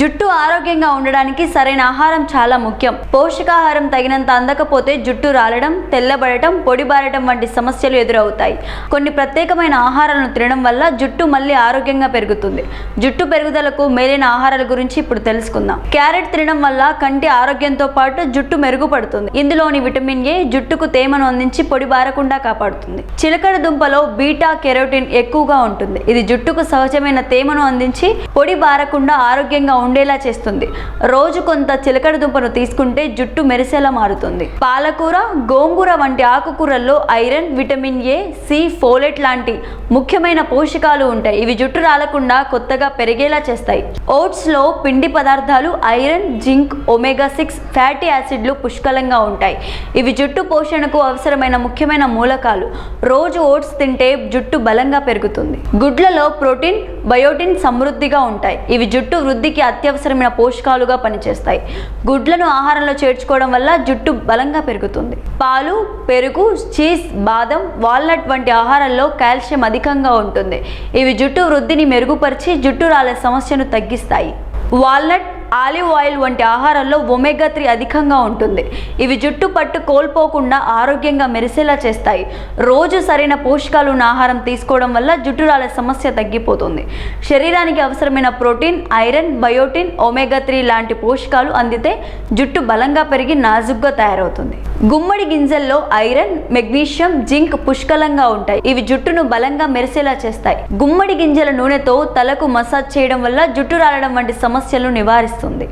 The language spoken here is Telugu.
జుట్టు ఆరోగ్యంగా ఉండడానికి సరైన ఆహారం చాలా ముఖ్యం. పోషకాహారం తగినంత అందకపోతే జుట్టు రాలడం తెల్లబడటం పొడిబారటం వంటి సమస్యలు ఎదురవుతాయి. కొన్ని ప్రత్యేకమైన ఆహారాలను తినడం వల్ల జుట్టు మళ్ళీ ఆరోగ్యంగా పెరుగుతుంది. జుట్టు పెరుగుదలకు మేలైన ఆహారాల గురించి ఇప్పుడు తెలుసుకుందాం. క్యారెట్ తినడం వల్ల కంటి ఆరోగ్యంతో పాటు జుట్టు మెరుగుపడుతుంది. ఇందులోని విటమిన్ ఏ జుట్టుకు తేమను అందించి పొడి బారకుండా కాపాడుతుంది. చిలకడ దుంపలో బీటా కెరోటిన్ ఎక్కువగా ఉంటుంది. ఇది జుట్టుకు సహజమైన తేమను అందించి పొడి బారకుండా ఆరోగ్యంగా ఉండేలా చేస్తుంది. రోజు కొంత చిలకడ దుంపను తీసుకుంటే జుట్టు మెరిసేలా మారుతుంది. పాలకూర గోంగూర వంటి ఆకుకూరల్లో iron vitamin A C folate లాంటి ముఖ్యమైన పోషకాలు ఉంటాయి. ఇవి జుట్టు రాలకుండా కొత్తగా పెరిగేలా చేస్తాయి. ఓట్స్లో పిండి పదార్థాలు iron zinc omega six fatty యాసిడ్లు పుష్కలంగా ఉంటాయి. ఇవి జుట్టు పోషణకు అవసరమైన ముఖ్యమైన మూలకాలు. రోజు ఓట్స్ తింటే జుట్టు బలంగా పెరుగుతుంది. గుడ్లలో ప్రోటీన్ బయోటిన్ సమృద్ధిగా ఉంటాయి. ఇవి జుట్టు వృద్ధికి అత్యవసరమైన పోషకాలుగా పనిచేస్తాయి. గుడ్లను ఆహారంలో చేర్చుకోవడం వల్ల జుట్టు బలంగా పెరుగుతుంది. పాలు పెరుగు చీజ్ బాదం వాల్నట్ వంటి ఆహారాల్లో కాల్షియం అధికంగా ఉంటుంది. ఇవి జుట్టు వృద్ధిని మెరుగుపరిచి జుట్టు రాలే సమస్యను తగ్గిస్తాయి. వాల్నట్ ఆలివ్ ఆయిల్ వంటి ఆహారాల్లో ఒమేగా త్రీ అధికంగా ఉంటుంది. ఇవి జుట్టు పట్టు కోల్పోకుండా ఆరోగ్యంగా మెరిసేలా చేస్తాయి. రోజు సరైన పోషకాలు ఉన్న ఆహారం తీసుకోవడం వల్ల జుట్టు రాలే సమస్య తగ్గిపోతుంది. శరీరానికి అవసరమైన protein iron biotin omega three లాంటి పోషకాలు అందితే జుట్టు బలంగా పెరిగి నాజుగ్గా తయారవుతుంది. గుమ్మడి గింజల్లో ఐరన్ మెగ్నీషియం జింక్ పుష్కలంగా ఉంటాయి. ఇవి జుట్టును బలంగా మెరిసేలా చేస్తాయి. గుమ్మడి గింజల నూనెతో తలకు మసాజ్ చేయడం వల్ల జుట్టు రాలడం వంటి సమస్యలు నివారిస్తుంది.